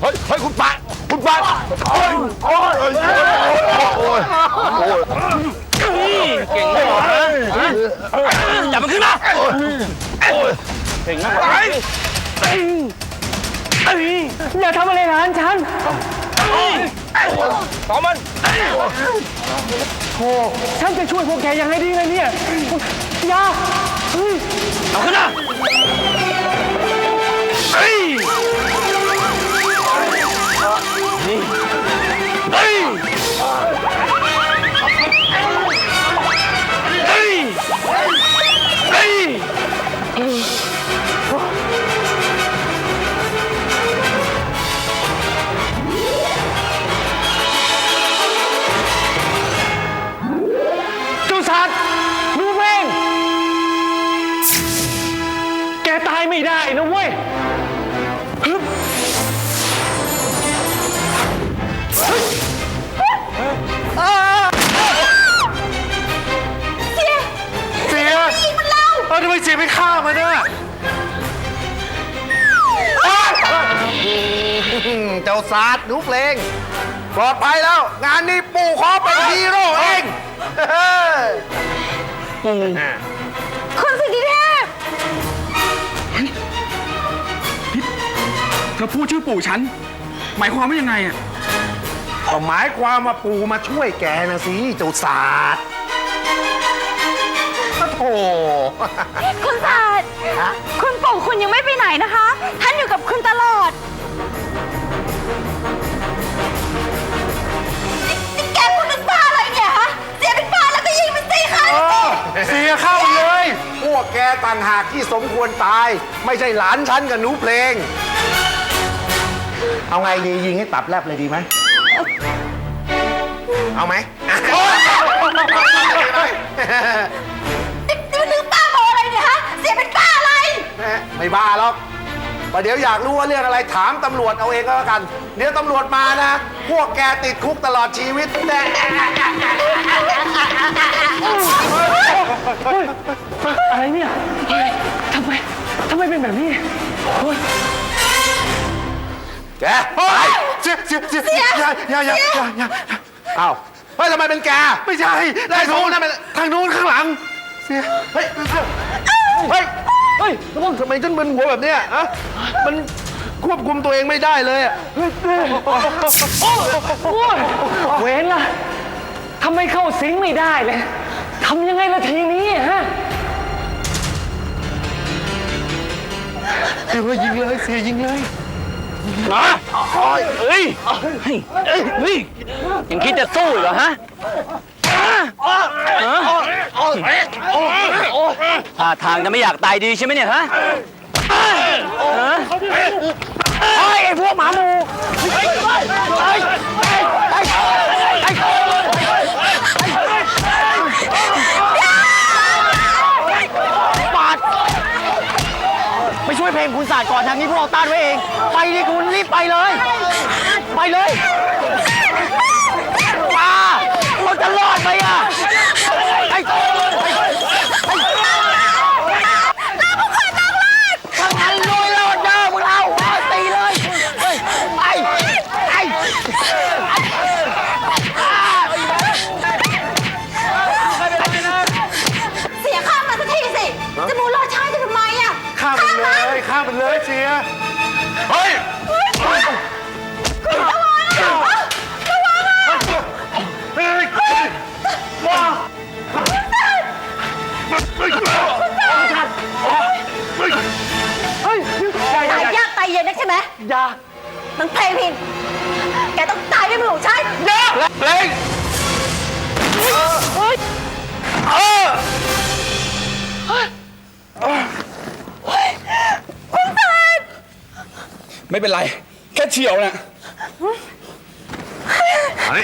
เฮ้ยเฮ้ยคุณปาคุณปานโอ้ยโอ้ยโอ้ยโอ้ยโอ้ยเก่งมากนะจับมันขึ้นมาเก่งมากอย่าทำอะไรหลานฉันต่อมันโธ่ฉันจะช่วยพวกแกยังไงดีเลยเนี่ยอย่าเฮ้ยเอาขึ้นมา ตายไม่ได้นะเว้ยฮึบเสียยิงมันเราเออทำไมเสียไม่ฆ่ามันน่ะเจ้าศาสตร์หนูเพลง ปลอดภัยแล้ว งานนี้ปู่ขอเป็นฮีโร่เองคุ เธอพูดชื่อปู่ฉัน หมายความว่ายังไงอะก็หมายความว่าปู่มาช่วยแกนะสิเจ้าศาสตร์โอ้โถ คุณศาสตร์คุณปู่คุณยังไม่ไปไหนนะคะ ท่านอยู่กับคุณตลอดนี่แกพูดเป็นบ้าอะไรเนี่ยฮะเสียเป็นบ้าแล้วก็ยิงมันสิคะเสียเข้าเลย พวกแกต่างหากที่สมควรตาย ไม่ใช่หลานฉันกับหนูเพลง เอาไงดียิงให้ตับแลบเลยดีไหม เอาไหมนี่นี่มันนึกบ้าบออะไรเนี่ยฮะ เสียเป็นบ้าอะไร ไม่บ้าหรอกประเดี๋ยวอยากรู้ว่าเรื่องอะไรถามตำรวจเอาเองก็แล้วกัน เดี๋ยวตำรวจมานะ พวกแกติดคุกตลอดชีวิตแต่อะไรเนี่ยเฮ้ยทำไมทำไมเป็นแบบนี้โอ้ย แกไปเสียเสียเสียอย่าอย่าอย่าอย่าอย่าอ้าวเฮ้ยทำไมเป็นแกไม่ใช่ได้ทูนั่นเป็นทางนู้นข้างหลัง เสียเฮ้ยเฮ้ยเฮ้ยระวังทำไมฉันมึนหัวแบบเนี้ยอะมันควบคุมตัวเองไม่ได้เลยอะโอ้ยเว้นล่ะทำไมเข้าสิงไม่ได้เลยทำยังไงละทีนี้ฮะเสียยิงเลยเสียยิงเลย นะเฮ้ยเฮ้ยเฮ้ยยังคิดจะสู้อีกเหรอฮะท่าทางจะไม่อยากตายดีใช่ไหมเนี่ยฮะเฮ้ยไอ้พวกหมาหมูปาด ไปช่วยเพล งคุณศาสตร์ก่อนทางนี้พวกเราต้านไว้เอง ไปดิคุณรีบไปเลย ไปเลย ไม่เป็นไร แค่เฉียวน่ะเฮ้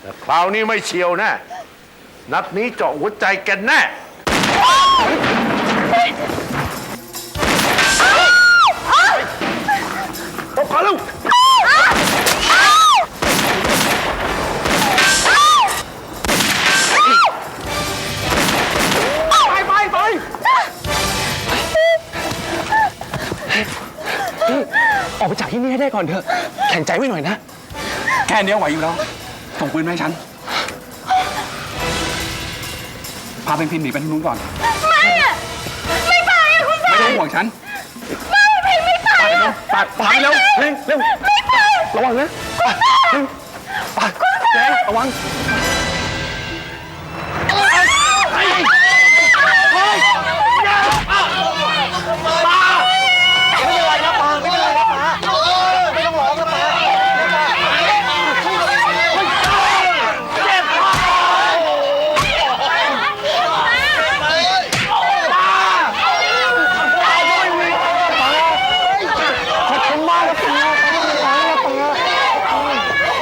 แต่คราวนี้ไม่เฉียวแน่นัดนี้เจาะหัวใจแกันแน่ ได้ก่อนเถอะ แข็งใจไว้หน่อยนะ แค่เนี้ยไหวอยู่แล้ว ส่งปืนมาให้ฉัน พาเป็นพินหนีไปทางนู้นก่อน ไม่อะไม่ไปอะคุณไม่สาต้องดห่วงฉัน ไม่ไม่ไม่ไปอะปาดปาดเร็วเร็วเร็วไม่ไป ระวังนะปาดเร็วปาดเจ๊ระวังไม่เป็นไรนะปาไม่เป็นไรนะปาไม่ต้องร้องนะปาขอบคุณมากนะปาปา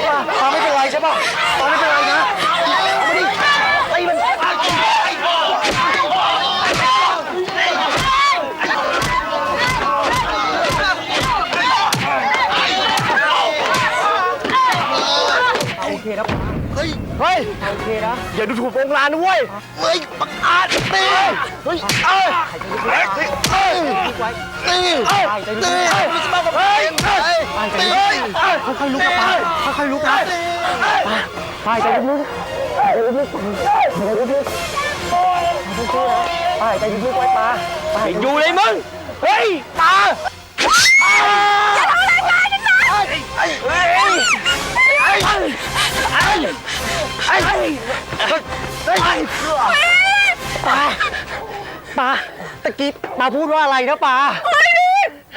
ปาปาไม่เป็นไรใช่ป่ะปาไม่เป็นไรนะไม่ได้ไอ้มัน โอเคนะ เฮ้ยเฮ้ย โอเคนะ อย่าดูถูกองค์ลานนะเว้ย เฮ้ยบังอาจตีเฮ้ยเอ้ยเอ้ยตีเอ้ยตีเอ้ยตีมันจะมากับเฮ้ยเฮ้ยตีเฮ้ยค่อยๆลุกนะป้าค่อยๆลุกนะป้าใจลึกๆใจลึกๆใจลึกๆป้าใจลึกๆไว้ป้าอยู่เลยมึง เฮ้ยป้าอย่าทำอะไรกันนะเฮ้ยเฮ้ยไอ้ไอ้ไอ้ไอ้ไอ้ไอ้ปาตะกี้ปาพูดว่าอะไรนะปา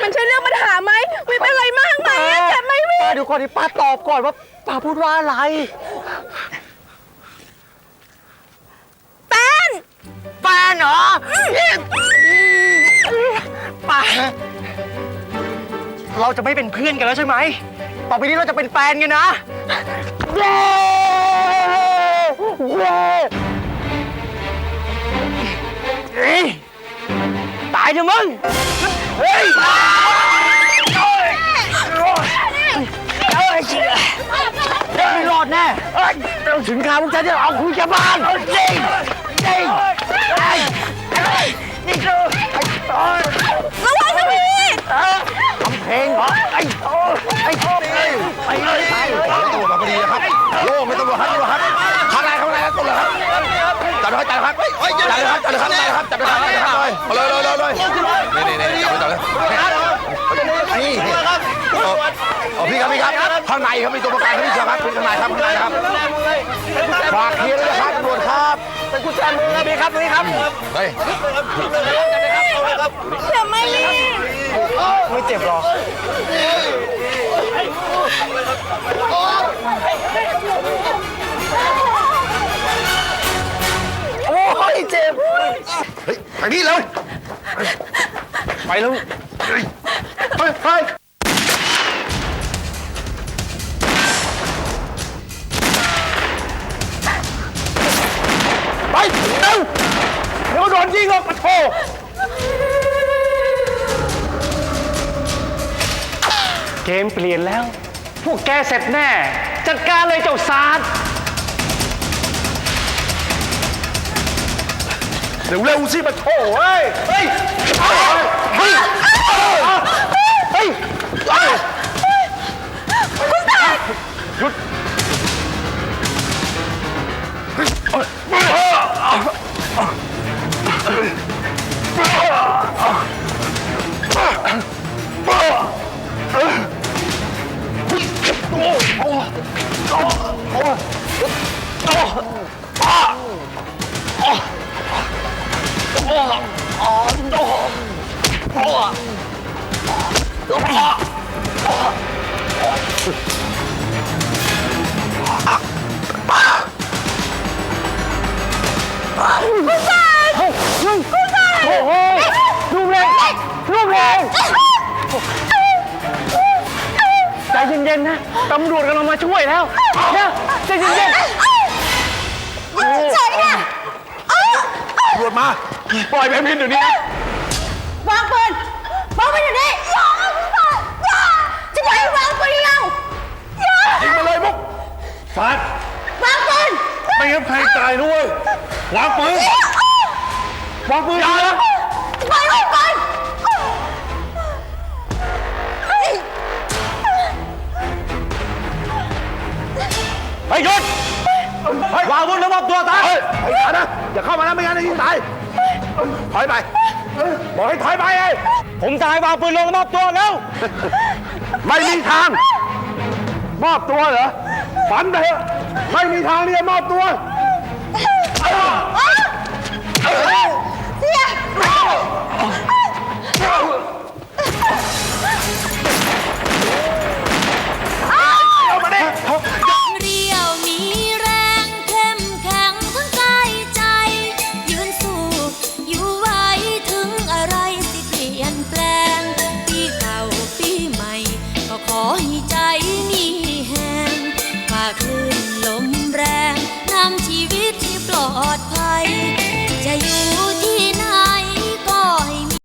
มันใช่เรื่องปัญหาไหมไม่เป็นไรมากไหมอะเจ็บไหมพี่ปาเดี๋ยวก่อนดิปาตอบก่อนว่าปาพูดว่าอะไร แป้นแฟนเหรอปาเราจะไม่เป็นเพื่อนกันแล้วใช่ไหม ต่อไปนี้เราจะเป็นแฟนกันนะ เย้เย้เฮ้ยตายเถอะมึงเฮ้ยไม่รอดแน่เอ้ยเราถึงข่าวพวกฉันจะเอาคุยกับบ้านจริงจริงไอ้ไอ้นี่คือไอ้โอ้ยระวังนะพี่ เพลงเหรอไอ้โอ้ยไอ้ไปเลยไปตำรวจมาพอดีนะครับโล่งไม่ตำรวจครับตำรวจครับข้างในข้างในครับตำรวจครับจับเลยครับจับเลยครับเฮ้ยจับเลยครับจับเลยครับจับเลยครับจับเลยครับเลยเลยเลยเลยนี่นี่นี่จับเลยจับเลยนี่เอาพี่ครับพี่ครับข้างในครับมีตัวประกันครับพี่เชียวครับคุณข้างในครับข้างในครับฝากเคลียร์เลยนะครับตำรวจครับเป็นกุญแจมือนะพี่ครับนี่ครับเฮ้ยเจ็บไหมพี่ ไม่เจ็บหรอกโอ้ยเจ็บ เฮ้ยทางนี้เลยไปแล้วเฮ้ยเฮ้ยไปเร็วเดี๋ยวโดนยิงหรอกปะโถ เกมเปลี่ยนแล้ว พวกแกเสร็จแน่ จัดการเลยเจ้าซาดเร็วเร็วๆสิปะโถเฮ้ยเฮ้ยเฮ้ยเฮ้ย โอ้โหลูกเล็กลูกเล็กใจเย็นๆนะตำรวจกำลังมาช่วยแล้วนะใจเย็นๆเฉยๆอะตำรวจมา ปล่อยแบมพินเดี๋ยวนี้นะวางปืนวางปืนอยู่นี่อย่าอ ซัดวางปืนไม่งั้นใครตายด้วยวางปืนวางปืนอย่านะปล่อยลูนไอ้ยศวางปืนแล้วมอบตัวตายอยานะอย่าเข้ามานะไม่งั้นจะยิตายถอยไปบอกให้ถอยไปไอ้ผมตายวางปืนลงมอบตัวแล้วไม่มีทาง มอบตัวเหรอ ฝันไปเถอะไม่มีทางที่จะมอบตัว เสีย